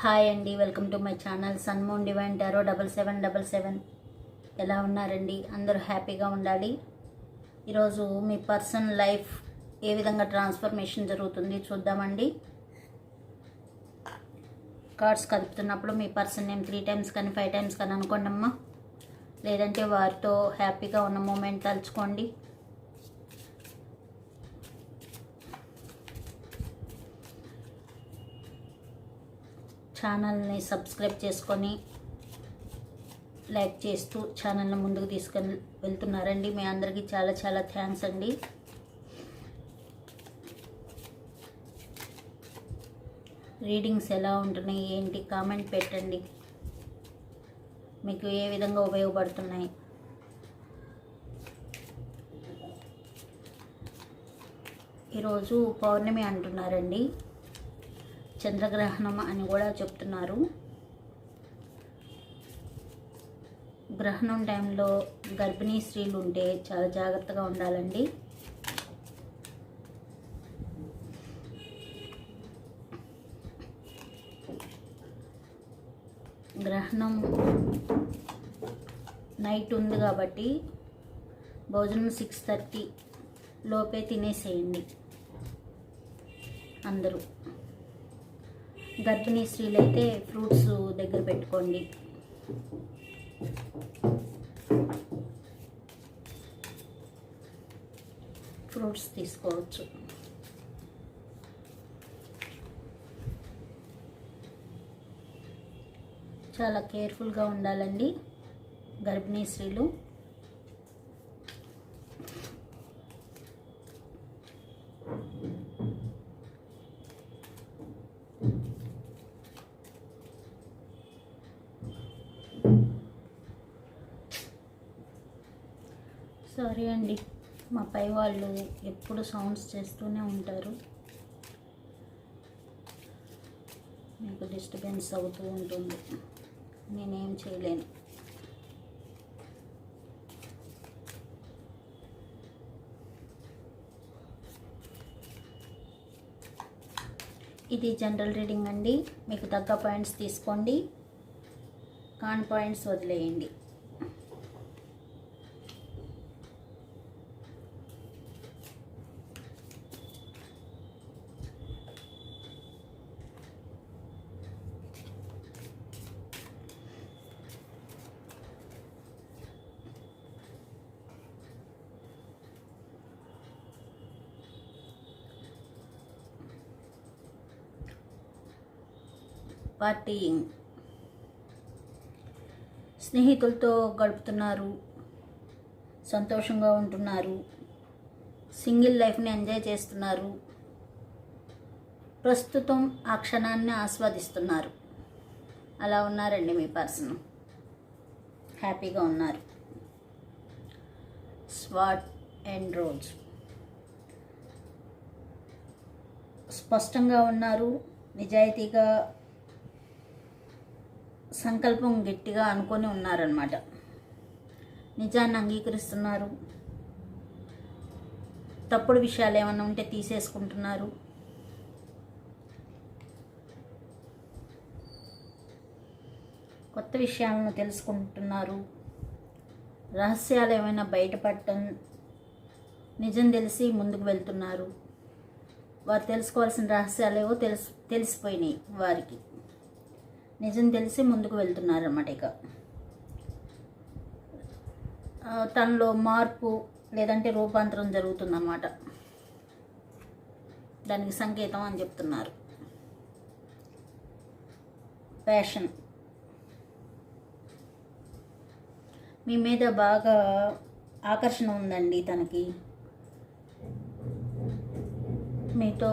Hi అండి welcome to my channel సన్మోన్ divine tarot double seven double seven. ఎలా ఉన్నారండి? అందరూ హ్యాపీగా ఉండాలి. ఈరోజు మీ పర్సన్ లైఫ్ ఏ విధంగా ట్రాన్స్ఫర్మేషన్ జరుగుతుంది చూద్దామండి. కార్డ్స్ కదుపుతున్నప్పుడు మీ పర్సన్ నేమ్ త్రీ టైమ్స్ కానీ ఫైవ్ టైమ్స్ కానీ అనుకోండి అమ్మా లేదంటే వారితో హ్యాపీగా ఉన్న మూమెంట్ తలుచుకోండి. ఛానల్ని సబ్స్క్రైబ్ చేసుకొని లైక్ చేస్తూ ఛానల్ని ముందుకు తీసుకొని వెళ్తున్నారండి. మీ అందరికీ చాలా చాలా థ్యాంక్స్ అండి. రీడింగ్స్ ఎలా ఉంటున్నాయి? ఏంటి? కామెంట్ పెట్టండి. మీకు ఏ విధంగా ఉపయోగపడుతున్నాయి? ఈరోజు పౌర్ణమి అంటున్నారండి. చంద్రగ్రహణం అని కూడా చెప్తున్నారు. గ్రహణం టైంలో గర్భిణీ స్త్రీలు ఉంటే చాలా జాగ్రత్తగా ఉండాలండి. గ్రహణం నైట్ ఉంది కాబట్టి భోజనం సిక్స్ థర్టీ లోపే తినేసేయండి అందరూ. గర్భిణీ స్త్రీలు అయితే ఫ్రూట్స్ దగ్గర పెట్టుకోండి. ఫ్రూట్స్ తీసుకోవచ్చు. చాలా కేర్ఫుల్గా ఉండాలండి గర్భిణీ స్త్రీలు సారీ అండి మా పై వాళ్ళు ఎప్పుడు సౌండ్స్ చేస్తూనే ఉంటారు. మీకు డిస్టర్బెన్స్ అవుతూ ఉంటుంది. నేనేం చేయలేను. ఇది జనరల్ రీడింగ్ అండి. మీకు తగ్గ పాయింట్స్ తీసుకోండి. కాన్ పాయింట్స్ వదిలేయండి. పార్టీయింగ్. స్నేహితులతో గడుపుతున్నారు. సంతోషంగా ఉంటున్నారు. సింగిల్ లైఫ్ని ఎంజాయ్ చేస్తున్నారు. ప్రస్తుతం ఆ క్షణాన్ని ఆస్వాదిస్తున్నారు. అలా ఉన్నారండి మీ పర్సన్. హ్యాపీగా ఉన్నారు. స్వాట్ అండ్ రోజ్. స్పష్టంగా ఉన్నారు. నిజాయితీగా సంకల్పం గట్టిగా అనుకొని ఉన్నారనమాట నిజాన్ని అంగీకరిస్తున్నారు. తప్పుడు విషయాలు ఏమైనా ఉంటే తీసేసుకుంటున్నారు. కొత్త విషయాలను తెలుసుకుంటున్నారు. రహస్యాలు ఏమైనా బయటపడటం నిజం తెలిసి ముందుకు వెళ్తున్నారు. వారు తెలుసుకోవాల్సిన రహస్యాలు ఏవో తెలుసు తెలిసిపోయినాయి వారికి. నిజం తెలిసి ముందుకు వెళ్తున్నారన్నమాట ఇక. తనలో మార్పు లేదంటే రూపాంతరం జరుగుతుందన్నమాట. దానికి సంకేతం అని చెప్తున్నారు. ప్యాషన్ మీ మీద బాగా ఆకర్షణ ఉందండి తనకి. మీతో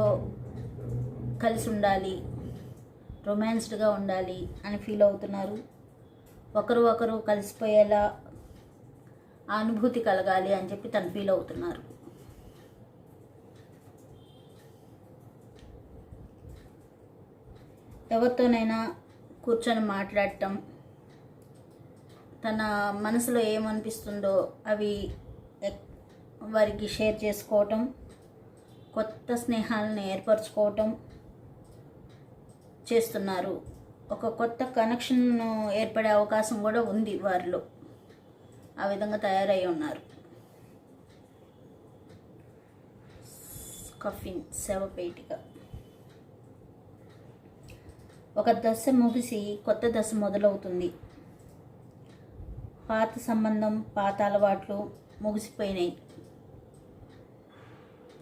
కలిసి ఉండాలి రొమాన్స్డ్గా ఉండాలి అని ఫీల్ అవుతున్నారు. ఒకరు ఒకరు కలిసిపోయేలా ఆ అనుభూతి కలగాలి అని చెప్పి తను ఫీల్ అవుతున్నారు. ఎవరితోనైనా కూర్చొని మాట్లాడటం తన మనసులో ఏమనిపిస్తుందో అవి ఎక్- వారికి షేర్ చేసుకోవటం కొత్త స్నేహాలను ఏర్పరచుకోవటం చేస్తున్నారు. ఒక కొత్త కనెక్షన్ ఏర్పడే అవకాశం కూడా ఉంది వారిలో. ఆ విధంగా తయారై ఉన్నారు. కఫిన్ శవపేటిక. ఒక దశ ముగిసి కొత్త దశ మొదలవుతుంది. పాత సంబంధం పాత అలవాట్లు ముగిసిపోయినాయి.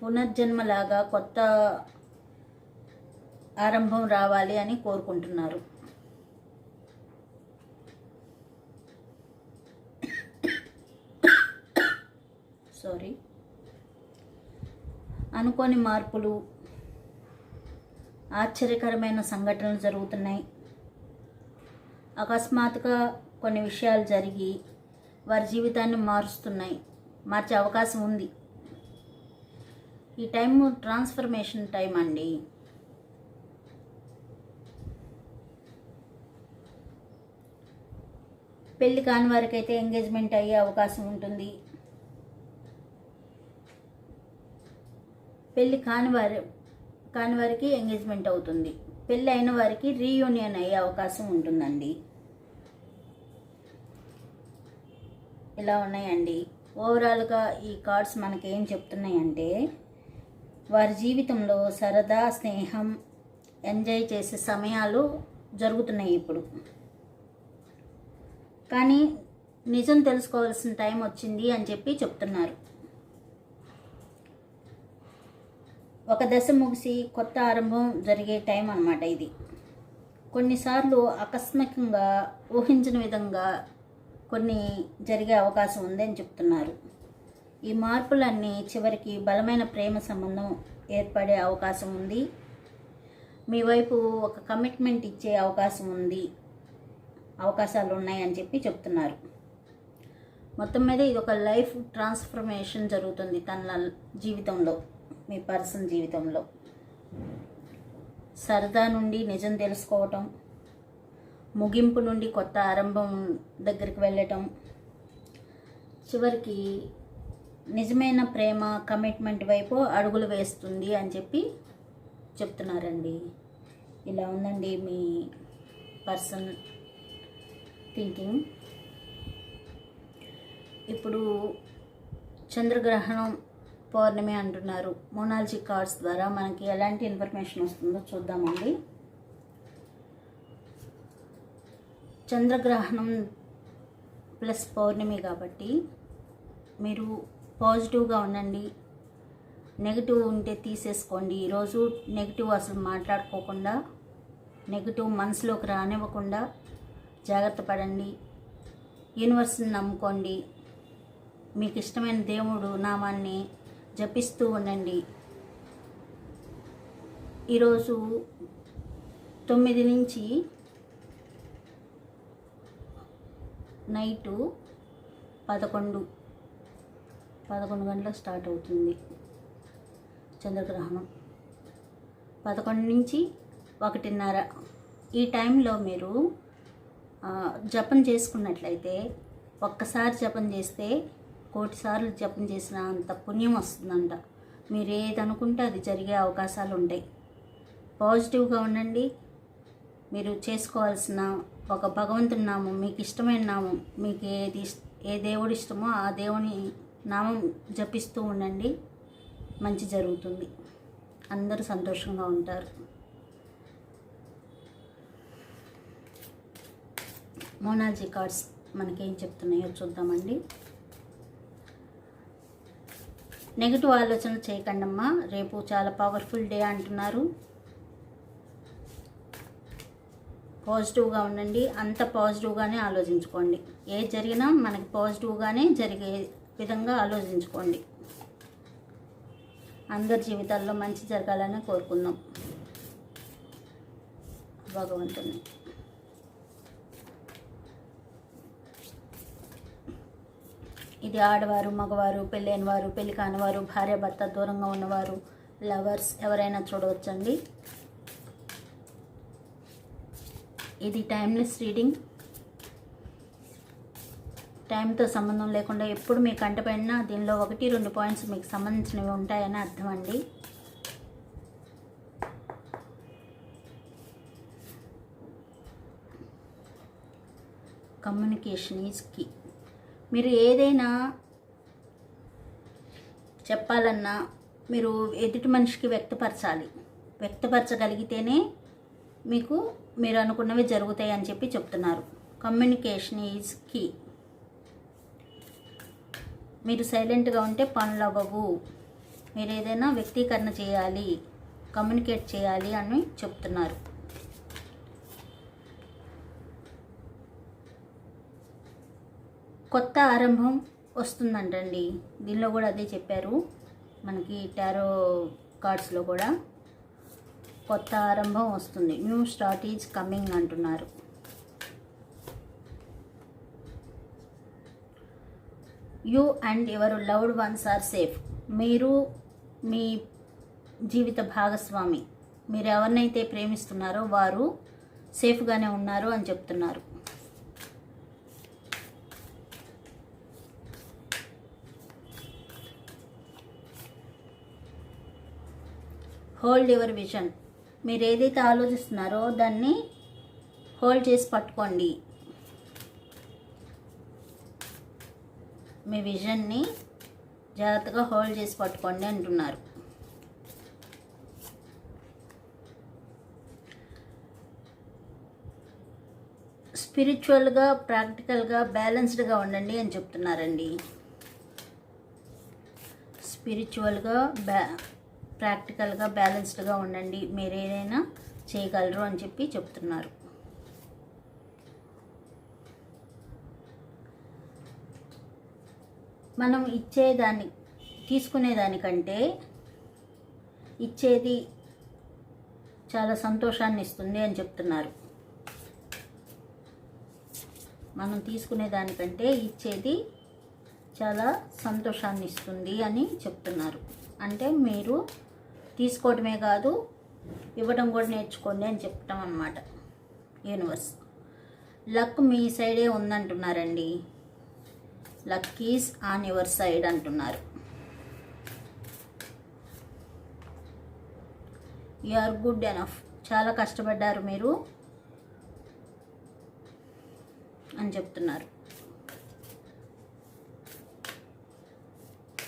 పునర్జన్మలాగా కొత్త ఆరంభం రావాలి అని కోరుకుంటున్నారు. సారీ అనుకోని మార్పులు ఆశ్చర్యకరమైన సంఘటనలు జరుగుతున్నాయి. అకస్మాత్తుగా కొన్ని విషయాలు జరిగి వారి జీవితాన్ని మారుస్తున్నాయి. మార్చే అవకాశం ఉంది. ఈ టైం ట్రాన్స్ఫర్మేషన్ టైం అండి. పెళ్ళి కాని వారికి అయితే ఎంగేజ్మెంట్ అయ్యే అవకాశం ఉంటుంది. పెళ్ళి కాని వారి కాని వారికి ఎంగేజ్మెంట్ అవుతుంది. పెళ్ళి అయిన వారికి రీయూనియన్ అయ్యే అవకాశం ఉంటుందండి. ఇలా ఉన్నాయండి. ఓవరాల్గా ఈ కార్డ్స్ మనకి ఏం చెప్తున్నాయంటే వారి జీవితంలో సరదా స్నేహం ఎంజాయ్ చేసే సమయాలు జరుగుతున్నాయి ఇప్పుడు. కానీ నిజం తెలుసుకోవాల్సిన టైం వచ్చింది అని చెప్పి చెప్తున్నారు. ఒక దశ ముగిసి కొత్త ఆరంభం జరిగే టైం అన్నమాట ఇది. కొన్నిసార్లు ఆకస్మికంగా ఊహించిన విధంగా కొన్ని జరిగే అవకాశం ఉందని చెప్తున్నారు. ఈ మార్పులన్నీ చివరికి బలమైన ప్రేమ సంబంధం ఏర్పడే అవకాశం ఉంది. మీ వైపు ఒక కమిట్మెంట్ ఇచ్చే అవకాశం ఉంది. అవకాశాలు ఉన్నాయని చెప్పి చెప్తున్నారు. మొత్తం మీద ఇది ఒక లైఫ్ ట్రాన్స్ఫర్మేషన్ జరుగుతుంది తన జీవితంలో మీ పర్సన్ జీవితంలో. సరదా నుండి నిజం తెలుసుకోవటం ముగింపు నుండి కొత్త ఆరంభం దగ్గరికి వెళ్ళటం చివరికి నిజమైన ప్రేమ కమిట్మెంట్ వైపు అడుగులు వేస్తుంది అని చెప్పి చెప్తున్నారండి. ఇలా ఉందండి మీ పర్సన్ థింకింగ్ ఇప్పుడు చంద్రగ్రహణం పౌర్ణమి అంటున్నారు. మోనాలజీ కార్డ్స్ ద్వారా మనకి ఎలాంటి ఇన్ఫర్మేషన్ వస్తుందో చూద్దామండి. చంద్రగ్రహణం ప్లస్ పౌర్ణమి కాబట్టి మీరు పాజిటివ్గా ఉండండి. నెగిటివ్ ఉంటే తీసేసుకోండి. ఈరోజు నెగిటివ్ అసలు మాట్లాడుకోకుండా నెగిటివ్ మనసులోకి రానివ్వకుండా జాగ్రత్త పడండి. యూనివర్స్ని నమ్ముకోండి. మీకు ఇష్టమైన దేవుడు నామాన్ని జపిస్తూ ఉండండి. ఈరోజు తొమ్మిది నుంచి నైటు పదకొండు పదకొండు గంటలకు స్టార్ట్ అవుతుంది చంద్రగ్రహణం. పదకొండు నుంచి ఒకటిన్నర ఈ టైంలో మీరు జపం చేసుకున్నట్లయితే ఒక్కసారి జపం చేస్తే కోటి సార్లు జపం చేసిన అంత పుణ్యం వస్తుందంట. మీరు ఏదనుకుంటే అది జరిగే అవకాశాలు ఉంటాయి. పాజిటివ్గా ఉండండి. మీరు చేసుకోవాల్సిన ఒక భగవంతుని నామం మీకు ఇష్టమైన నామం మీకు ఏది ఏ దేవుడు ఇష్టమో ఆ దేవుని నామం జపిస్తూ ఉండండి. మంచి జరుగుతుంది. అందరూ సంతోషంగా ఉంటారు. మోనాల్జీ కార్డ్స్ మనకేం చెప్తున్నాయో చూద్దామండి. నెగిటివ్ ఆలోచన చేయకండమ్మా రేపు చాలా పవర్ఫుల్ డే అంటున్నారు. పాజిటివ్గా ఉండండి అంత పాజిటివ్గానే ఆలోచించుకోండి. ఏది జరిగినా మనకి పాజిటివ్గానే జరిగే విధంగా ఆలోచించుకోండి. అందరి జీవితాల్లో మంచి జరగాలని కోరుకుందాం. భగవంతుని. ఇది ఆడవారు మగవారు పెళ్ళైన వారు పెళ్ళి కానివారు భార్య భర్త దూరంగా ఉన్నవారు లవర్స్ ఎవరైనా చూడవచ్చండి. ఇది టైమ్లెస్ రీడింగ్. టైంతో సంబంధం లేకుండా ఎప్పుడు మీ కంటపడినా దీనిలో ఒకటి రెండు పాయింట్స్ మీకు సంబంధించినవి ఉంటాయని అర్థం అండి. Communication is key. మీరు ఏదైనా చెప్పాలన్నా మీరు ఎదుటి మనిషికి వ్యక్తపరచాలి. వ్యక్తపరచగలిగితేనే మీకు మీరు అనుకున్నవి జరుగుతాయి అని చెప్పి చెప్తున్నారు. కమ్యూనికేషన్ ఈజ్ కీ మీరు సైలెంట్గా ఉంటే పనులు అవ్వవు. మీరు ఏదైనా వ్యక్తీకరణ చేయాలి. కమ్యూనికేట్ చేయాలి అని చెప్తున్నారు. కొత్త ఆరంభం వస్తుందంటండి. దీనిలో కూడా అదే చెప్పారు. మనకి టారో కార్డ్స్లో కూడా కొత్త ఆరంభం వస్తుంది. న్యూ స్టార్ట్ ఈజ్ కమింగ్ అంటున్నారు. You and your loved ones are safe. మీరు మీ జీవిత భాగస్వామి. మీరు ఎవరినైతే ప్రేమిస్తున్నారో వారు సేఫ్గానే ఉన్నారు అని చెప్తున్నారు. హోల్డ్ యువర్ విజన్ మీరు ఏదైతే ఆలోచిస్తున్నారో దాన్ని హోల్డ్ చేసి పట్టుకోండి. మీ విజన్ని జాగ్రత్తగా హోల్డ్ చేసి పట్టుకోండి అంటున్నారు. స్పిరిచువల్గా ప్రాక్టికల్గా బ్యాలెన్స్డ్గా ఉండండి అని చెప్తున్నారండి. స్పిరిచువల్గా బ్యా ప్రాక్టికల్గా బ్యాలెన్స్డ్గా ఉండండి. మీరు ఏదైనా చేయగలరు అని చెప్పి చెప్తున్నారు. మనం ఇచ్చేదాన్ని తీసుకునేదానికంటే ఇచ్చేది చాలా సంతోషాన్ని ఇస్తుంది అని చెప్తున్నారు. మనం తీసుకునేదానికంటే ఇచ్చేది చాలా సంతోషాన్ని ఇస్తుంది అని చెప్తున్నారు. అంటే మీరు తీసుకోవడమే కాదు ఇవ్వడం కూడా నేర్చుకోండి అని చెప్పటం అన్నమాట. యూనివర్స్ లక్ మీ సైడే ఉందంటున్నారండి. Luck is on your side అంటున్నారు. యు ఆర్ గుడ్ ఎనఫ్ చాలా కష్టపడ్డారు మీరు అని చెప్తున్నారు.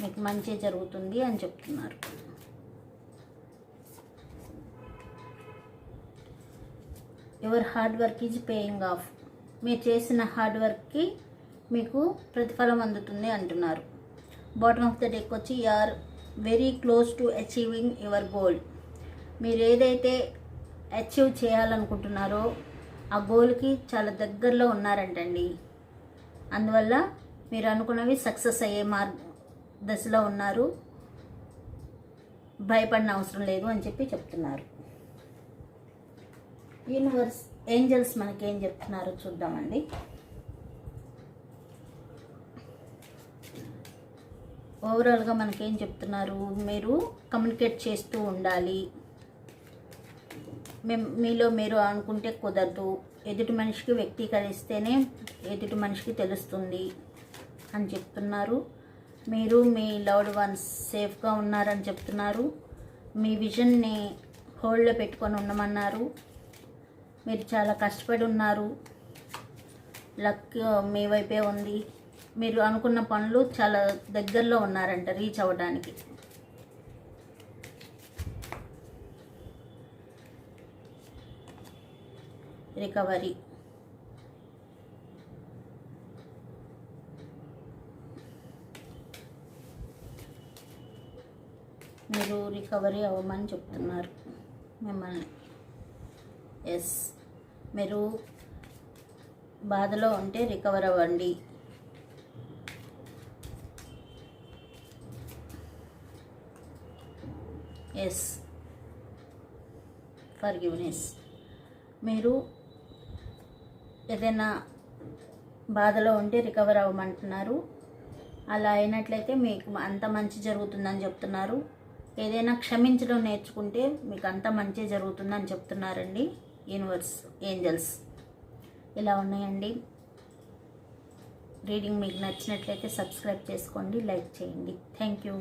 మీకు మంచి జరుగుతుంది అని చెప్తున్నారు. Your hard work is paying off. మీరు చేసిన హార్డ్ వర్క్కి మీకు ప్రతిఫలం అందుతుంది అంటున్నారు. బాటమ్ ఆఫ్ ద డెక్ వచ్చి you are very close to achieving your goal. మీరు ఏదైతే అచీవ్ చేయాలనుకుంటున్నారో ఆ గోల్కి చాలా దగ్గరలో ఉన్నారంటండి. అందువల్ల మీరు అనుకున్నవి సక్సెస్ అయ్యే మార్గ దశలో ఉన్నారు. భయపడిన అవసరం లేదు అని చెప్పి చెప్తున్నారు. యూనివర్స్ ఏంజల్స్ ఏం చెప్తున్నారో చూద్దామండి. ఓవరాల్గా మనకేం చెప్తున్నారు? మీరు కమ్యూనికేట్ చేస్తూ ఉండాలి. మేము మీలో మీరు అనుకుంటే కుదరదు. ఎదుటి మనిషికి వ్యక్తీకరిస్తేనే ఎదుటి మనిషికి తెలుస్తుంది అని చెప్తున్నారు. మీరు మీ లవ్డ్ వన్స్ సేఫ్గా ఉన్నారని చెప్తున్నారు. మీ విజన్ని హోల్డ్లో పెట్టుకొని ఉండమన్నారు. మీరు చాలా కష్టపడి ఉన్నారు. లక్ మీ వైపే ఉంది. మీరు అనుకున్న పనులు చాలా దగ్గరలో ఉన్నారంట రీచ్ అవ్వడానికి. రికవరీ. మీరు రికవరీ అవ్వమని చెప్తున్నారు మిమ్మల్ని. ఎస్. మీరు బాధలో ఉంటే రికవర్ అవ్వండి. ఎస్ ఫర్గివ్నెస్ మీరు ఏదైనా బాధలో ఉంటే రికవర్ అవ్వమంటున్నారు. అలా అయినట్లయితే మీకు అంత మంచి జరుగుతుందని చెప్తున్నారు. ఏదైనా క్షమించడం నేర్చుకుంటే మీకు అంత మంచి జరుగుతుందని చెప్తున్నారండి. యూనివర్స్ ఏంజల్స్ ఇలా ఉన్నాయండి. రీడింగ్ మీకు నచ్చినట్లయితే సబ్స్క్రైబ్ చేసుకోండి లైక్ చేయండి. Thank you